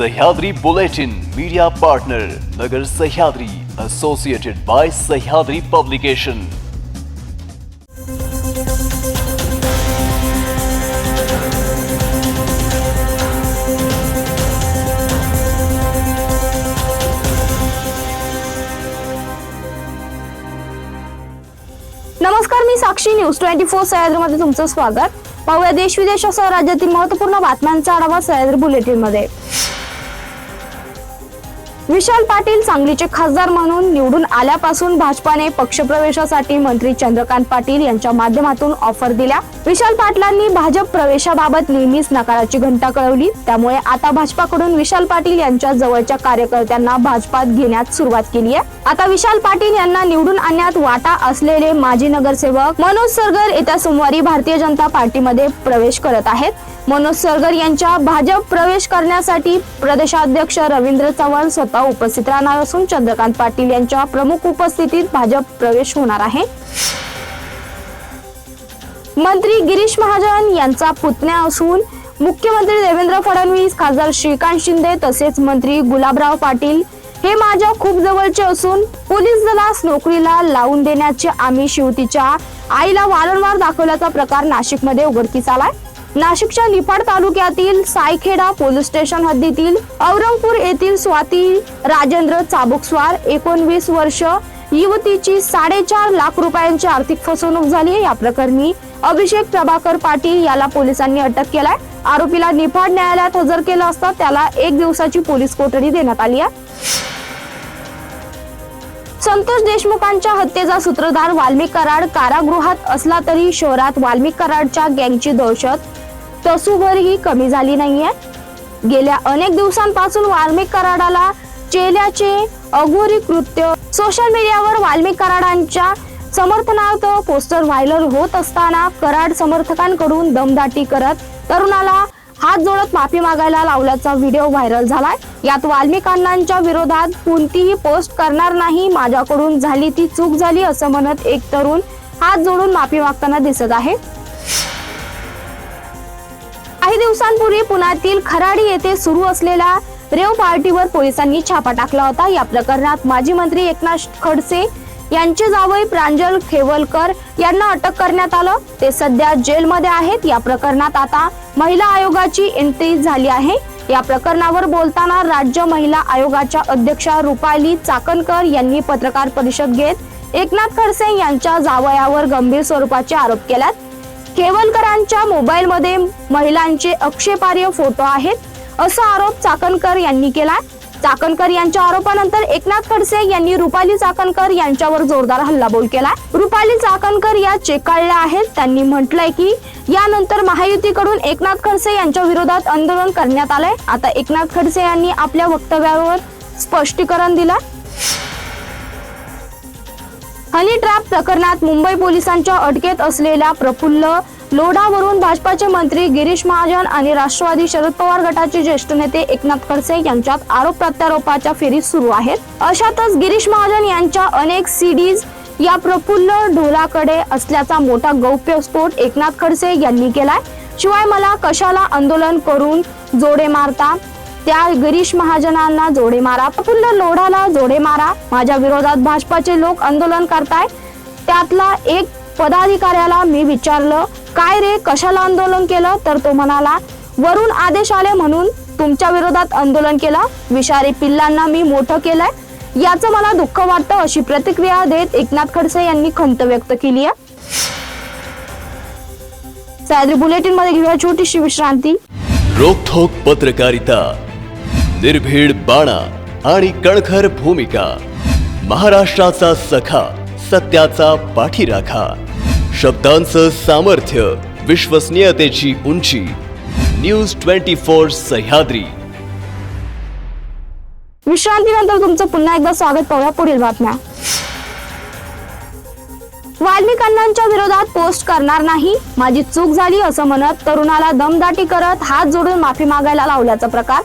Sahyadri Bulletin media partner Nagar Sahyadri associated by Sahyadri publication नमस्कार मी Sakshi news twenty four सह्याद्रीमध्ये तुमचं स्वागत. पाहूया देश विदेशासह राज्यातील महत्त्वपूर्ण बातम्यांचा आढावा सह्याद्री बुलेटिनमध्ये विशाल पाटील सांगलीचे खासदार म्हणून निवडून आल्यापासून भाजपाने पक्षप्रवेशासाठी मंत्री चंद्रकांत पाटील यांच्या माध्यमातून ऑफर दिल्या. विशाल पाटलांनी भाजप प्रवेशाबाबत नेहमीच नकाराची घंटा कळवली. त्यामुळे आता भाजपाकडून विशाल पाटील यांच्या जवळच्या कार्यकर्त्यांना भाजपात घेण्यात सुरुवात केली आहे. आता विशाल पाटील यांना निवडून आणण्यात वाटा असलेले माजी नगरसेवक मनोज सरगर येत्या सोमवारी भारतीय जनता पार्टीमध्ये प्रवेश करत आहेत. मनोज सरगर यांच्या भाजप प्रवेश करण्यासाठी प्रदेशाध्यक्ष रवींद्र चव्हाण स्वतः उपस्थित राहणार असून चंद्रकांत पाटील यांच्या प्रमुख उपस्थितीत भाजप प्रवेश होणार आहे. मंत्री गिरीश महाजन यांचा पुतण्या असून मुख्यमंत्री देवेंद्र फडणवीस खासदार श्रीकांत शिंदे तसेच मंत्री गुलाबराव पाटील हे माझ्या खूप जवळचे असून पोलीस दलास नोकरीला लावून देण्याचे आम्ही शिवतीच्या आईला वारंवार दाखवल्याचा प्रकार नाशिकमध्ये उघडकीस आलाय. नाशिकच्या निफाड तालुक्यातील सायखेडा पोलीस स्टेशन हद्दीतील औरंगपूर येथील स्वाती राजेंद्र चाबुकस्वार एकोणवीस वर्ष युवतीची साडेचार लाख रुपयांची आर्थिक फसवणूक झाली आहे. या प्रकरणी अभिषेक प्रभाकर पाटील याला पोलिसांनी अटक केलाय. आरोपीला निफाड न्यायालयात हजर केलं असता त्याला एक दिवसाची पोलीस कोठडी देण्यात आली आहे. संतोष देशमुखांच्या हत्येचा सूत्रधार वाल्मिक कराड कारागृहात असला तरी शहरात वाल्मिक कराडच्या गँगची दहशत तसूभरही कमी झाली नाहीये. गेल्या अनेक दिवसांपासून वाल्मिक कराडाला चेल्याचे अघोरी कृत्य सोशल मीडियावर वाल्मिक कराडांच्या समर्थनार्थ पोस्टर व्हायरल होत असताना कराड समर्थकांकडून दमदाटी करत तरुणाला हात जोडत माफी मागायला लावल्याचा व्हिडिओ व्हायरल झालाय. यात वाल्मिक अण्णांच्या विरोधात कोणतीही पोस्ट करणार नाही माझ्याकडून झाली ती चूक झाली असं म्हणत एक तरुण हात जोडून माफी मागताना दिसत आहे. काही दिवसांपूर्वी पुण्यातील खराडी येथे सुरू असलेल्या रेव पार्टीवर पोलिसांनी छापा टाकला होता. या प्रकरणात माजी मंत्री एकनाथ खडसे यांचे जावई प्रांजल खेवलकर यांना अटक करण्यात आलं. ते सध्या जेलमध्ये आहेत. या प्रकरणात आता महिला आयोगाची एंट्री झाली आहे. या प्रकरणावर बोलताना राज्य महिला आयोगाच्या अध्यक्षा रुपाली चाकणकर यांनी पत्रकार परिषद घेत एकनाथ खडसे यांच्या जावयावर गंभीर स्वरूपाचे आरोप केल्यात. केवलकरांच्या मोबाईलमध्ये महिलांचे आक्षेपार्ह फोटो आहेत असा आरोप चाकणकर यांनी केला चाकणकर यांच्या आरोपानंतर एकनाथ खडसे यांनी रुपाली चाकणकर यांच्यावर जोरदार हल्लाबोल केला रुपाली चाकणकर या चेकाळल्या आहेत. त्यांनी म्हटलंय की यानंतर महायुतीकडून एकनाथ खडसे यांच्या विरोधात आंदोलन करण्यात आलंय. आता एकनाथ खडसे यांनी आपल्या वक्तव्यावर स्पष्टीकरण दिलं हनी ट्रॅप प्रकरणात मुंबई पोलिसांच्या अटकेत असलेल्या प्रफुल्ल लोढावरून भाजपाचे मंत्री गिरीश महाजन आणि राष्ट्रवादी शरद पवार गटाचे ज्येष्ठ नेते एकनाथ खडसे यांच्यात आरोप प्रत्यारोपाच्या फेरीत सुरू आहेत. अशातच गिरीश महाजन यांच्या अनेक सीडीज या प्रफुल्ल ढोलाकडे असल्याचा मोठा गौप्यस्फोट एकनाथ खडसे यांनी केलाय. शिवाय मला कशाला आंदोलन करून जोडे मारता? त्या गिरीश महाजनांना जोडे मारा. प्रफुल्ल लोढाला जोडे मारा. माझ्या विरोधात भाजपाचे लोक आंदोलन करताय. त्यातला एक पदाधिकाऱ्याला मी विचारलं काय रे कशाला आंदोलन केलं? तर तो म्हणाला वरून आदेश आले म्हणून तुमच्या विरोधात आंदोलन केलं. विषारी पिल्लांना मी मोठं केलंय. याचं मला दुःख वाटतं अशी प्रतिक्रिया देत एकनाथ खडसे यांनी खंत व्यक्त केली आहे. सह्याद्री बुलेटिनमध्ये घेऊया छोटीशी विश्रांती. रोखोक पत्रकारिता. निर्भीड बाणा आणि कणखर भूमिका. महाराष्ट्राचा सखा सत्याचा पाठीराखा. शब्दांचं सामर्थ्य विश्वसनीयतेची उंची. News twenty four Sahyadri. विश्रांतीनंतर तुमचं पुन्हा एकदा स्वागत पाहूया पुढील बातम्या. वाल्मिक विरोधात पोस्ट करणार नाही माझी चूक झाली असं म्हणत तरुणाला दमदाटी करत हात जोडून माफी मागायला लावल्याचा प्रकार.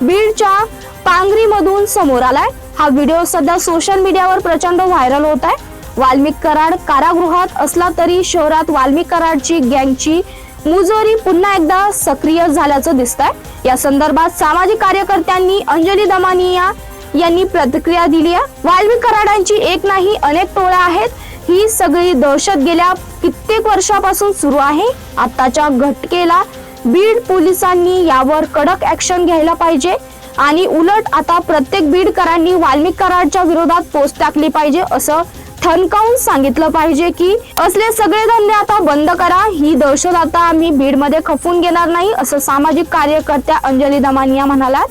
बीडच्या पांगरीमधून समोर आलाय. हा व्हिडिओ सध्या सोशल मीडियावर प्रचंड व्हायरल होत आहे. वाल्मिक कराड कारागृहात असला तरी शहरात वाल्मिक कराडची गँगची मुजोरी पुन्हा एकदा सक्रिय झाल्याचं दिसतंय. या संदर्भात सामाजिक कार्यकर्त्यांनी अंजली दमानिया यांनी प्रतिक्रिया दिली आहे. वाल्मिक कराडांची एक नाही अनेक टोळ्या आहेत. ही सगळी दहशत गेल्या कित्येक वर्षापासून सुरू आहे. आताच्या घटकेला बीड पोलिसांनी यावर कडक ऍक्शन घ्यायला पाहिजे आणि उलट आता प्रत्येक बीडकरांनी वाल्मिक कराडच्या विरोधात पोस्ट टाकली पाहिजे असं ठणकावून सांगितलं पाहिजे की असले सगळे धंदे आता बंद करा ही दहशत आता आम्ही बीडमध्ये खपून घेणार नाही असं सामाजिक कार्यकर्त्या अंजली दमानिया म्हणाल्या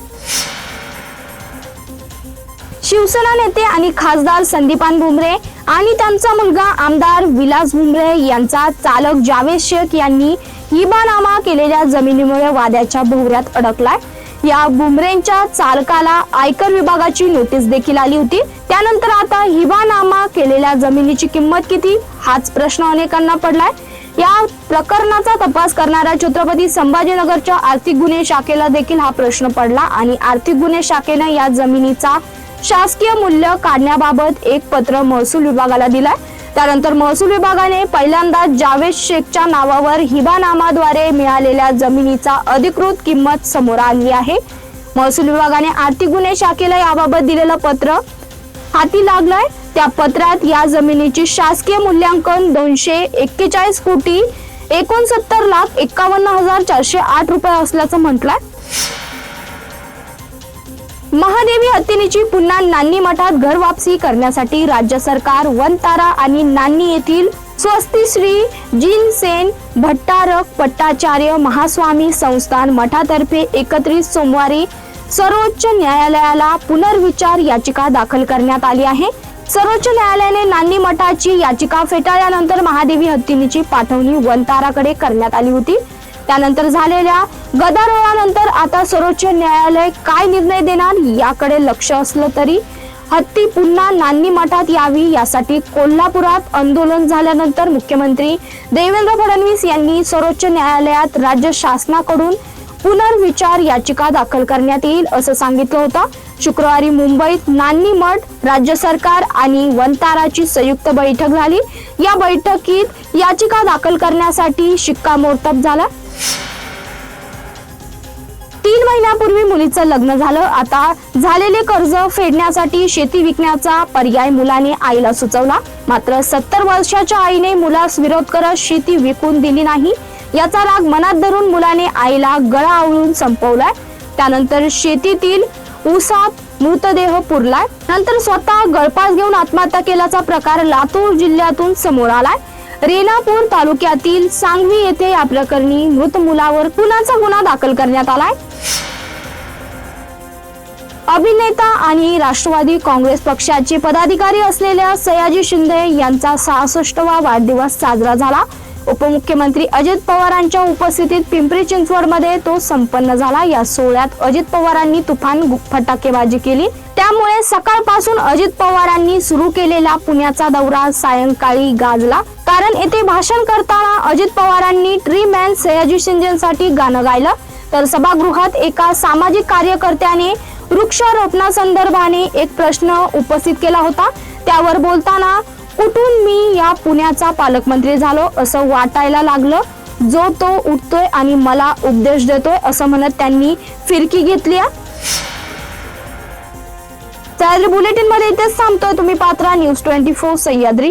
शिवसेना नेते आणि खासदार संदीपान भुमरे आणि त्यांचा मुलगा आमदार विलास भुमरे यांचा चालक जावेद शेख यांनी हिबानामा केलेल्या जमिनीमुळे वाद्याच्या भोवऱ्यात अडकलाय. या बुमरेंच्या चालकाला आयकर विभागाची नोटीस देखील आली होती. त्यानंतर आता हिबानामा केलेल्या जमिनीची किंमत किती? हाच प्रश्न अनेकांना पडलाय. या प्रकरणाचा तपास करणाऱ्या छत्रपती संभाजीनगरच्या आर्थिक गुन्हे शाखेला देखील हा प्रश्न पडला आणि आर्थिक गुन्हे शाखेनं या जमिनीचा शासकीय मूल्य काढण्याबाबत एक पत्र महसूल विभागाला दिलाय. त्यानंतर महसूल विभागाने पहिल्यांदा जावेद शेखच्या नावावर हिबानामाद्वारे मिळालेल्या जमिनीचा अधिकृत किंमत समोर आणली आहे. महसूल विभागाने आर्थिक गुन्हे शाखेला याबाबत दिलेलं पत्र हाती लागलंय. त्या पत्रात या जमिनीची शासकीय मूल्यांकन दोनशे एक्केचाळीस कोटी एकोणसत्तर लाख एक्कावन्न हजार चारशे आठ रुपये असल्याचं म्हटलंय. महादेवी हत्तीनीची पुन्हा नान्नी मठात घर वापसी करण्यासाठी राज्य सरकार वनतारा आणि नान्नी येथील स्वस्ती श्री जीन सेन भट्टारक पट्टाचार्य महास्वामी संस्थान मठातर्फे एकत्रित सोमवारी सर्वोच्च न्यायालयाला पुनर्विचार याचिका दाखल करण्यात आली आहे. सर्वोच्च न्यायालयाने नान्नी मठाची याचिका फेटाळल्यानंतर महादेवी हत्तीनीची पाठवणी वनताराकडे करण्यात आली होती. त्यानंतर झालेल्या गदारोळानंतर आता सर्वोच्च न्यायालय काय निर्णय देणार याकडे लक्ष असलं तरी हत्ती पुन्हा नान्नी मठात यावी यासाठी कोल्हापुरात आंदोलन झाल्यानंतर मुख्यमंत्री देवेंद्र फडणवीस यांनी सर्वोच्च न्यायालयात राज्य शासनाकडून पुनर्विचार याचिका दाखल करण्यात येईल असं सांगितलं होतं. शुक्रवारी मुंबईत नान्नी मठ राज्य सरकार आणि वनताराची संयुक्त बैठक झाली. या बैठकीत याचिका दाखल करण्यासाठी शिक्कामोर्तब झाला. तीन महिन्यापूर्वी मुलीचं लग्न झालं. आता झालेले कर्ज फेडण्यासाठी शेती विकण्याचा पर्याय मुलाने आईला सुचवला. मात्र सत्तर वर्षाच्या आईने मुलास विरोध करत शेती विकून दिली नाही. याचा राग मनात धरून मुलाने आईला गळा आवळून संपवलाय. त्यानंतर शेतीतील ऊसात मृतदेह पुरलाय. नंतर स्वतः गळपास घेऊन आत्महत्या केल्याचा प्रकार लातूर जिल्ह्यातून समोर आलाय. रेलापूर तालुक्यातील सांगवी येथे या प्रकरणी मृत मुलावर खुनाचा गुन्हा दाखल करण्यात आलाय. अभिनेता आणि राष्ट्रवादी काँग्रेस पक्षाचे पदाधिकारी असलेल्या सयाजी शिंदे यांचा सहासष्टवा वाढदिवस साजरा झाला. उपमुख्यमंत्री अजित पवारांच्या उपस्थितीत पिंपरी चिंचवडमध्ये तो संपन्न झाला. या सोहळ्यात अजित पवारांनी तुफान फटाकेबाजी केली. त्यामुळे सकाळपासून अजित पवारांनी सुरू केलेला पुण्याचा दौरा सायंकाळी गाजला. कारण येथे भाषण करताना अजित पवारांनी ट्री मॅन सयाजी शिंदेसाठी गाणं गायलं. तर सभागृहात एका सामाजिक कार्यकर्त्याने वृक्षारोपणासंदर्भाने एक प्रश्न उपस्थित केला होता. त्यावर बोलताना कुठून मी या पुण्याचा पालकमंत्री झालो असं वाटायला लागलं? जो तो उठतोय आणि मला उपदेश देतोय असं म्हणत त्यांनी फिरकी घेतली तर बुलेटिनमध्ये इथेच थांबतोय तुम्ही पात्रा न्यूज ट्वेंटी फोर सह्याद्री.